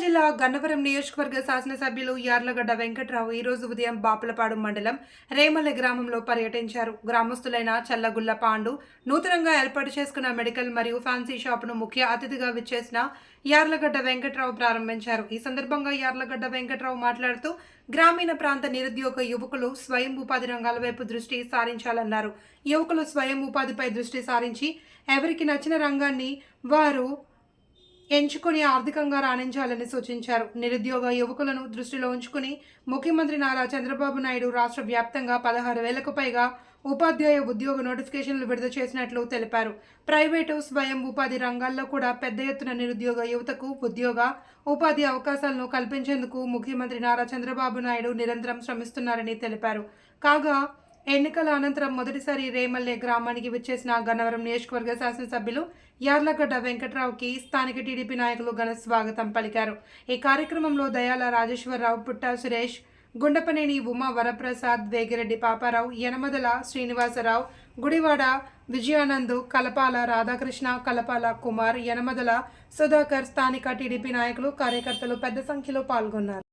జిల్లా గన్నవరం నియోజకవర్గ శాసనసభ్యులు యార్లగడ్డ వెంకట్రావు ఈరోజు ఉదయం బాపులపాడు మండలం రేమల్లె గ్రామంలో పర్యటించారు. గ్రామస్తులైన చల్లగుల్ల పాండు నూతనంగా ఏర్పాటు చేసుకున్న మెడికల్ మరియు ఫ్యాన్సీ షాపును ముఖ్య అతిథిగా విచ్చేసిన యార్లగడ్డ వెంకట్రావు ప్రారంభించారు. ఈ సందర్భంగా యార్లగడ్డ వెంకట్రావు మాట్లాడుతూ గ్రామీణ ప్రాంత నిరుద్యోగ యువకులు స్వయం ఉపాధి రంగాల వైపు దృష్టి సారించాలన్నారు. యువకులు స్వయం ఉపాధిపై దృష్టి సారించి ఎవరికి నచ్చిన రంగాన్ని వారు ఎంచుకుని ఆర్థికంగా రాణించాలని సూచించారు. నిరుద్యోగ యువకులను దృష్టిలో ఉంచుకుని ముఖ్యమంత్రి నారా చంద్రబాబు నాయుడు రాష్ట్ర వ్యాప్తంగా పదహారు వేలకు పైగా ఉపాధ్యాయ ఉద్యోగ నోటిఫికేషన్లు విడుదల చేసినట్లు తెలిపారు. ప్రైవేటు స్వయం ఉపాధి రంగాల్లో కూడా పెద్ద ఎత్తున నిరుద్యోగ యువతకు ఉద్యోగ ఉపాధి అవకాశాలను కల్పించేందుకు ముఖ్యమంత్రి నారా చంద్రబాబు నాయుడు నిరంతరం శ్రమిస్తున్నారని తెలిపారు. కాగా ఎన్నికల అనంతరం మొదటిసారి రేమల్లె గ్రామానికి విచ్చేసిన గన్నవరం నియోజకవర్గ శాసనసభ్యులు యార్లగడ్డ వెంకట్రావుకి స్థానిక టీడీపీ నాయకులు ఘన స్వాగతం పలికారు. ఈ కార్యక్రమంలో దయాల రాజేశ్వరరావు పుట్టా సురేష్ గుండపనేని ఉమా వరప్రసాద్ వేగిరెడ్డి పాపారావు యనమదల శ్రీనివాసరావు గుడివాడ విజయానందు కలపాల రాధాకృష్ణ కలపాల కుమార్ యనమదల సుధాకర్ స్థానిక టీడీపీ నాయకులు కార్యకర్తలు పెద్ద సంఖ్యలో పాల్గొన్నారు.